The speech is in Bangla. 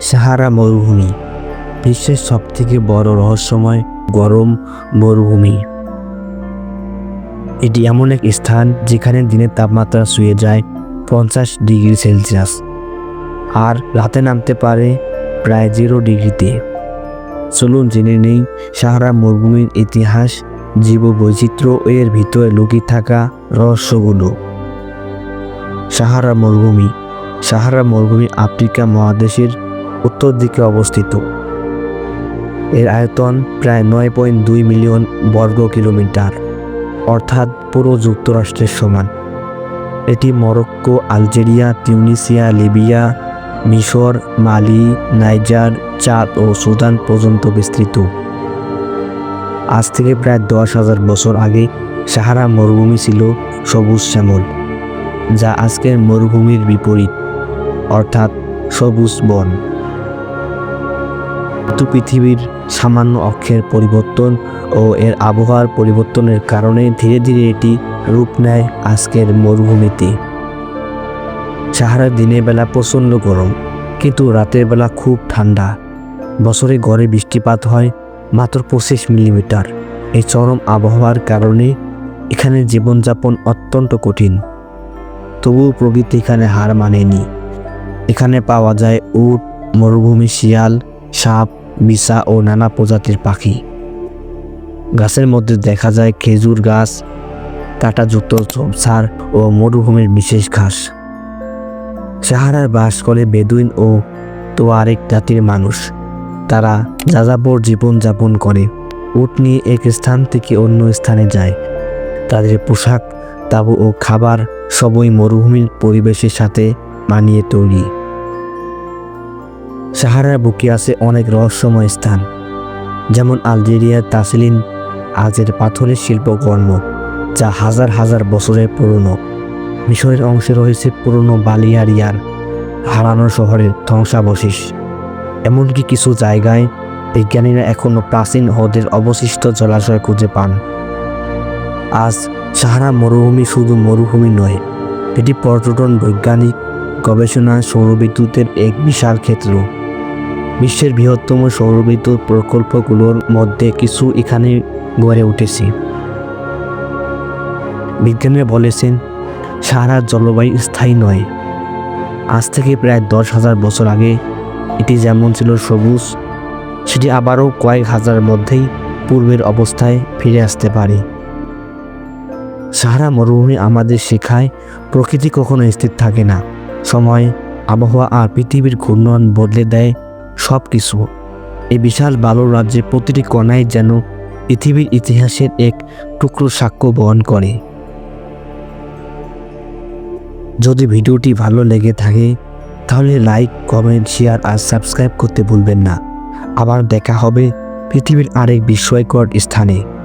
সাহারা মরুভূমি, বিশ্বের সবথেকে বড় রহস্যময় গরম মরুভূমি। এটি এমন এক স্থান যেখানে দিনের তাপমাত্রা শুয়ে যায় পঞ্চাশ ডিগ্রি সেলসিয়াস, আর রাতে নামতে পারে প্রায় জিরো ডিগ্রিতে। চলুন জেনে নেই সাহারা মরুভূমির ইতিহাস, জীববৈচিত্র্য এর ভিতরে লুকিয়ে থাকা রহস্যগুলো। সাহারা মরুভূমি সাহারা মরুভূমি আফ্রিকা মহাদেশের উত্তর দিকে অবস্থিত। এর আয়তন প্রায় নয় পয়েন্ট দুই মিলিয়ন বর্গ কিলোমিটার, অর্থাৎ পুরো যুক্তরাষ্ট্রের সমান। এটি মরক্কো, আলজেরিয়া, তিউনিসিয়া, লিবিয়া, মিশর, মালি, নাইজার, চাঁদ ও সুদান পর্যন্ত বিস্তৃত। আজ থেকে প্রায় দশ হাজার বছর আগে সাহারা মরুভূমি ছিল সবুজ শ্যামল, যা আজকের মরুভূমির বিপরীত, অর্থাৎ সবুজ বন। কিন্তু পৃথিবীর সামান্য অক্ষের পরিবর্তন ও এর আবহাওয়ার পরিবর্তনের কারণে ধীরে ধীরে এটি রূপ নেয় আজকের মরুভূমিতে। সাহারার দিনের বেলা প্রচণ্ড গরম, কিন্তু রাতের বেলা খুব ঠান্ডা। বছরে গড়ে বৃষ্টিপাত হয় মাত্র পঁচিশ মিলিমিটার। এই চরম আবহাওয়ার কারণে এখানে জীবনযাপন অত্যন্ত কঠিন। তবুও প্রকৃতি এখানে হার মানেনি। এখানে পাওয়া যায় উট, মরুভূমি, শিয়াল, সাপ বিছা ও নানা প্রজাতির পাখি। গাছের মধ্যে দেখা যায় খেজুর গাছ, কাঁটাযুক্ত ঝোপঝাড় ও মরুভূমির বিশেষ ঘাস। সাহারার বাস করে বেদুইন ও তোয়ারেক জাতির মানুষ। তারা যাযাবর জীবনযাপন করে। উট নিয়ে এক স্থান থেকে অন্য স্থানে যায়। তাদের পোশাক, তাবু ও খাবার সবই মরুভূমির পরিবেশের সাথে মানিয়ে তৈরি। সাহারার বুকে আছে অনেক রহস্যময় স্থান, যেমন আলজেরিয়ার তাসলিন আজের পাথরের শিল্পকর্ম, যা হাজার হাজার বছরের পুরনো। মিশরের অংশে রয়েছে পুরনো বালিয়ারিয়ার হারানো শহরের ধ্বংসাবশেষ। এমনকি কিছু জায়গায় বিজ্ঞানীরা এখনও প্রাচীন হ্রদের অবশিষ্ট জলাশয় খুঁজে পান। আজ সাহারা মরুভূমি শুধু মরুভূমি নয়, এটি পর্যটন, বৈজ্ঞানিক গবেষণা, সৌরবিদ্যুতের এক বিশাল ক্ষেত্র। বিশ্বের বৃহত্তম সৌরবিদ্যুৎ প্রকল্পগুলোর মধ্যে কিছু এখানে গড়ে উঠেছে। বিজ্ঞানীরা বলেছেন সাহারার জলবায়ু স্থায়ী নয়। আজ থেকে প্রায় দশ হাজার বছর আগে এটি যেমন ছিল সবুজ, সেটি আবারও কয়েক হাজার মধ্যেই পূর্বের অবস্থায় ফিরে আসতে পারে। সাহারা মরুভূমি আমাদের শেখায়, প্রকৃতি কখনো স্থির থাকে না। সময়, আবহাওয়া আর পৃথিবীর ঘূর্ণন বদলে দেয় সব কিছু এই বিশাল বালুর রাজ্যে প্রতিটি কণায় যেন পৃথিবীর ইতিহাসের এক টুকরো সাক্ষ্য বহন করে। যদি ভিডিওটি ভালো লেগে থাকে, তাহলে লাইক, কমেন্ট, শেয়ার আর সাবস্ক্রাইব করতে ভুলবেন না। আবার দেখা হবে পৃথিবীর আরেক বিস্ময়কর স্থানে।